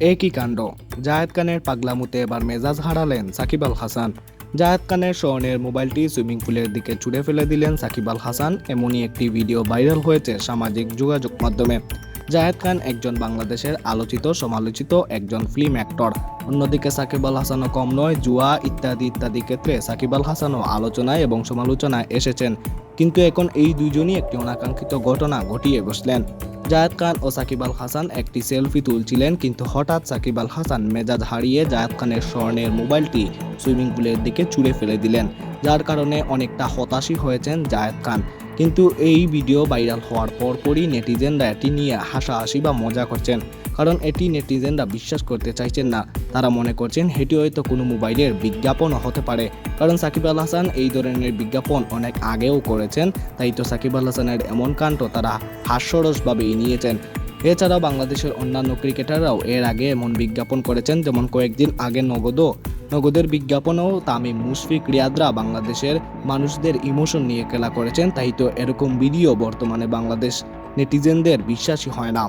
একই কাণ্ড। জায়েদ খানের পাগলামুতে এবার মেজাজ হারালেন সাকিব আল হাসান। জায়েদ খানের স্বর্ণের মোবাইলটি সুইমিং পুলের দিকে ছুড়ে ফেলে দিলেন সাকিব আল হাসান, এমনই একটি ভিডিও ভাইরাল হয়েছে সামাজিক যোগাযোগ মাধ্যমে। জায়েদ খান একজন বাংলাদেশের আলোচিত, সমালোচিত একজন ফিল্ম অ্যাক্টর। অন্যদিকে সাকিব আল হাসানও কম নয়, জুয়া ইত্যাদি ইত্যাদি ক্ষেত্রে সাকিব আল হাসানও আলোচনায় এবং সমালোচনায় এসেছেন। কিন্তু এখন এই দুইজনই একটি অনাকাঙ্ক্ষিত ঘটনা ঘটিয়ে বসলেন। জায়েদ খান ও সাকিব আল হাসান একটি সেলফি তুলছিলেন, কিন্তু হঠাৎ সাকিব আল হাসান মেজাজ হারিয়ে জায়দ খানের স্বর্ণের মোবাইলটি সুইমিং পুলের দিকে ছুঁড়ে ফেলে দিলেন, যার কারণে অনেকটা হতাশই হয়েছেন জায়েদ খান। কিন্তু এই ভিডিও ভাইরাল হওয়ার পরপরই নেটিজেনরা এটি নিয়ে হাসাহাসি বা মজা করছেন। কারণ এটি নেটিজেনরা বিশ্বাস করতে চাইছেন না। তারা মনে করছেন এটি হয়তো কোনো মোবাইলের বিজ্ঞাপনও হতে পারে। কারণ সাকিব আল হাসান এই ধরনের বিজ্ঞাপন অনেক আগেও করেছেন। তাই তো সাকিব আল হাসানের এমন কাণ্ড তারা হাস্যরসভাবেই নিয়েছেন। এছাড়াও বাংলাদেশের অন্যান্য ক্রিকেটাররাও এর আগে এমন বিজ্ঞাপন করেছেন যেমন কয়েকদিন আগে নগদও নগদের বিজ্ঞাপনেও তামিম মুশফিক রিয়াদরা বাংলাদেশের মানুষদের ইমোশন নিয়ে খেলা করেছেন, তাই তো এরকম ভিডিও বর্তমানে বাংলাদেশ নেটিজেনদের বিশ্বাসী হয় না।